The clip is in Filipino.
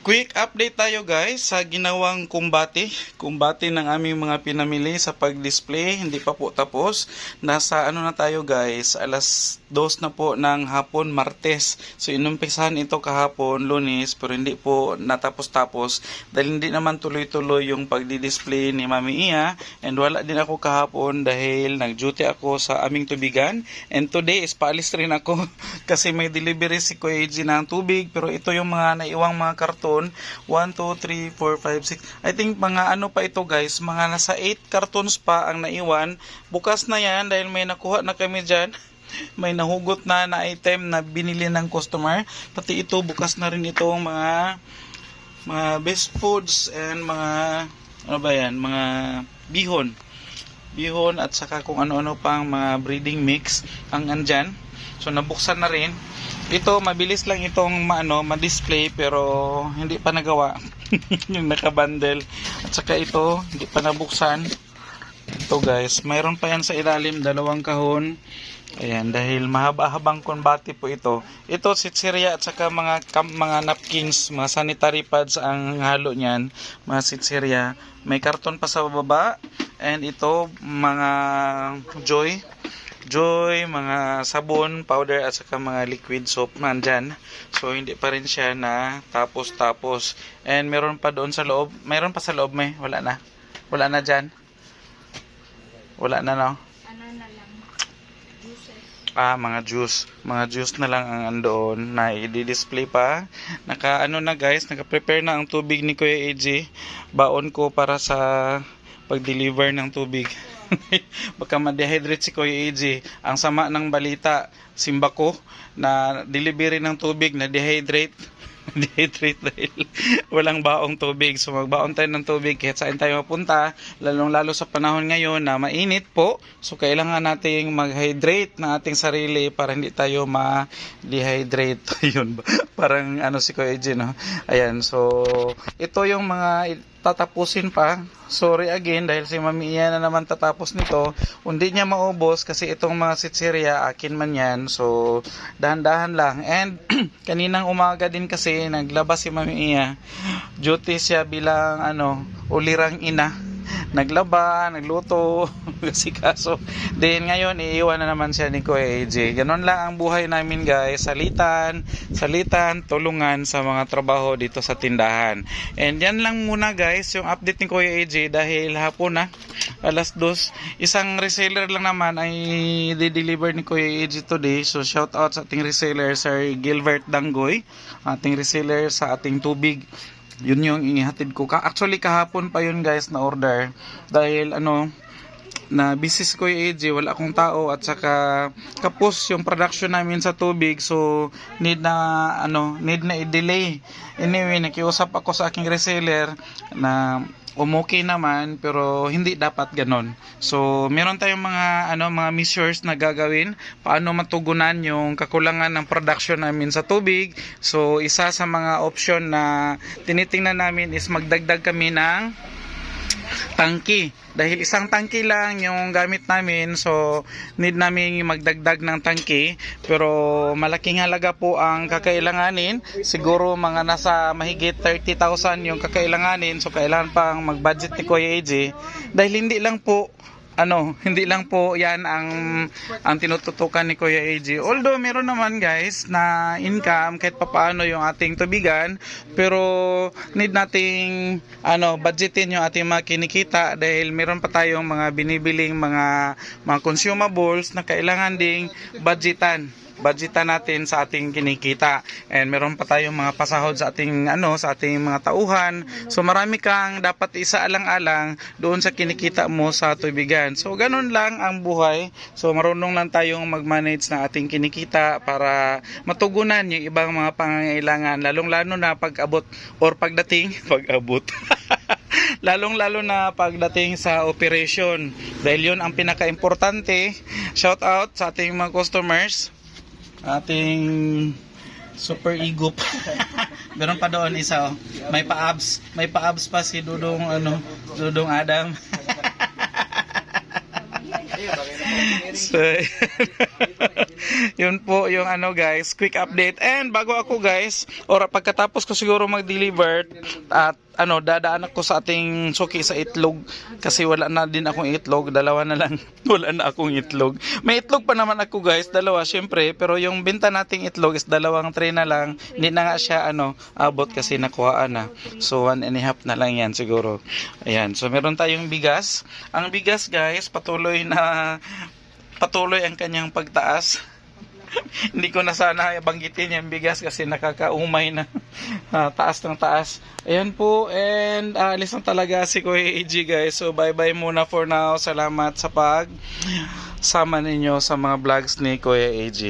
Quick update tayo guys sa ginawang kumbate. Kumbate ng aming mga pinamili sa pag-display. Hindi pa po tapos. Nasa ano na tayo guys, alas 2 na po ng hapon, Martes. So inumpisahan ito kahapon, Lunes, pero hindi po natapos-tapos. Dahil hindi naman tuloy-tuloy yung pagdi-display ni Mami Iya. And wala din ako kahapon dahil nag-duty ako sa aming tubigan. And today is paalis rin ako kasi may delivery si Kuya ng tubig. Pero ito yung mga naiwang mga karton. 1, 2, 3, 4, 5, 6. I think mga ano pa ito guys, mga nasa 8 cartons pa ang naiwan. Bukas na yan dahil may nakuha na kami dyan. May nahugot na na item na binili ng customer. Pati ito, bukas na rin itong mga mga best foods and mga ano ba yan, mga bihon. Bihon at saka kung ano-ano pang mga breeding mix ang andyan. So nabuksan na rin. Ito mabilis lang itong maano, ma-display pero hindi pa nagawa. yung naka-bundle. At saka ito, hindi pa nabuksan. Ito guys, mayroon pa yan sa ilalim, dalawang kahon. Ayan, dahil mahaba-habang kumbati po ito. Ito, sitsirya at saka mga, kam, mga napkins, mga sanitary pads ang halo niyan. Mga sitsirya. May karton pa sa baba. And ito, mga joy. Joy, mga sabon, powder at saka mga liquid soap nandyan. So hindi pa rin siya na tapos-tapos. And meron pa doon sa loob. Meron pa sa loob may wala na. Wala na dyan. Wala na no. ano na lang, juices. Ah, mga juice. Mga juice na lang ang andoon na i-display pa. Naka ano na guys, naka-prepare na ang tubig ni Kuya AJ. Baon ko para sa pag-deliver ng tubig. Baka ma-dehydrate si Kuya AJ. Ang sama ng balita, simba ko na delivery ng tubig na dehydrate. dehydrate dahil walang baong tubig. So magbaon tayo ng tubig kahit saan tayo mapunta, lalong lalo sa panahon ngayon na mainit po. So kailangan nating mag-hydrate ng ating sarili para hindi tayo ma-dehydrate. Yun? Parang ano si Kuya Eji, no? Ayan, so ito yung mga tatapusin pa. Sorry again dahil si Mami Iya na naman tatapos nito. Hindi niya maubos kasi itong mga sitsirya akin man yan. So dahan-dahan lang. And kaninang umaga din kasi naglabas si Mami Iya. Duty siya bilang ano, ulirang ina. Naglaba, nagluto, kasi kaso. Then ngayon, iiwan na naman siya ni Kuya AJ. Ganon lang ang buhay namin guys. Salitan, salitan, tulungan sa mga trabaho dito sa tindahan. And yan lang muna guys, yung update ni Kuya AJ dahil hapon na, alas dos. Isang reseller lang naman ay di-deliver ni Kuya AJ today. So shout out sa ating reseller, Sir Gilbert Dangoy. Ating reseller sa ating tubig yun yung inihatid ko. Ka actually kahapon pa yun guys na order dahil ano na busy si Kuya AJ, wala akong tao at saka kapos yung production namin sa tubig so need na ano, need na i-delay. Anyway, nakiusap ako sa aking reseller na umokay naman pero hindi dapat ganon. So, meron tayong mga ano mga measures na gagawin paano matugunan yung kakulangan ng production namin sa tubig. So, isa sa mga option na tinitingnan namin is magdagdag kami ng tangki. Dahil isang tangki lang yung gamit namin, so need namin magdagdag ng tangki. Pero malaking halaga po ang kakailanganin. Siguro mga nasa mahigit 30,000 yung kakailanganin. So kailangan pang mag-budget ni Kuya AJ. Dahil hindi lang po ano, hindi lang po 'yan ang ang tinututukan ni Kuya AJ. Although meron naman guys na income kahit papaano yung ating tubigan, pero need nating ano, budgetin yung ating mga kinikita dahil meron pa tayong mga binibiling mga mga consumables na kailangan ding budgetan budgetan natin sa ating kinikita. And meron pa tayong mga pasahod sa ating ano, sa ating mga tauhan. So marami kang dapat isaalang-alang doon sa kinikita mo sa tubigan. So ganun lang ang buhay. So marunong lang tayong mag-manage ng ating kinikita para matugunan yung ibang mga pangangailangan lalong-lalo na pag-abot or pagdating pag-abot. lalong-lalo na pagdating sa operation. Dahil yun ang pinaka-importante. Shout out sa ating mga customers ating super ego pa. Meron pa doon isa oh. May pa-abs, may pa-abs pa si Dudong ano, Dudong Adam. So, yun po yung ano guys, quick update. And bago ako guys, or pagkatapos ko siguro mag-deliver at ano, dadaan ako sa ating suki sa itlog kasi wala na din akong itlog, dalawa na lang. wala na akong itlog. May itlog pa naman ako guys, dalawa syempre, pero yung benta nating itlog is dalawang tray na lang. Hindi na nga siya ano, abot kasi nakuhaan na. So one and a half na lang yan siguro. Ayan, so meron tayong bigas. Ang bigas guys, patuloy na patuloy ang kanyang pagtaas. Hindi ko na sana banggitin yung bigas kasi nakakaumay na Ah, taas ng taas. Ayan po and ah, alis na talaga si Kuya AG guys. So bye bye muna for now. Salamat sa pag sama ninyo sa mga vlogs ni Kuya AG.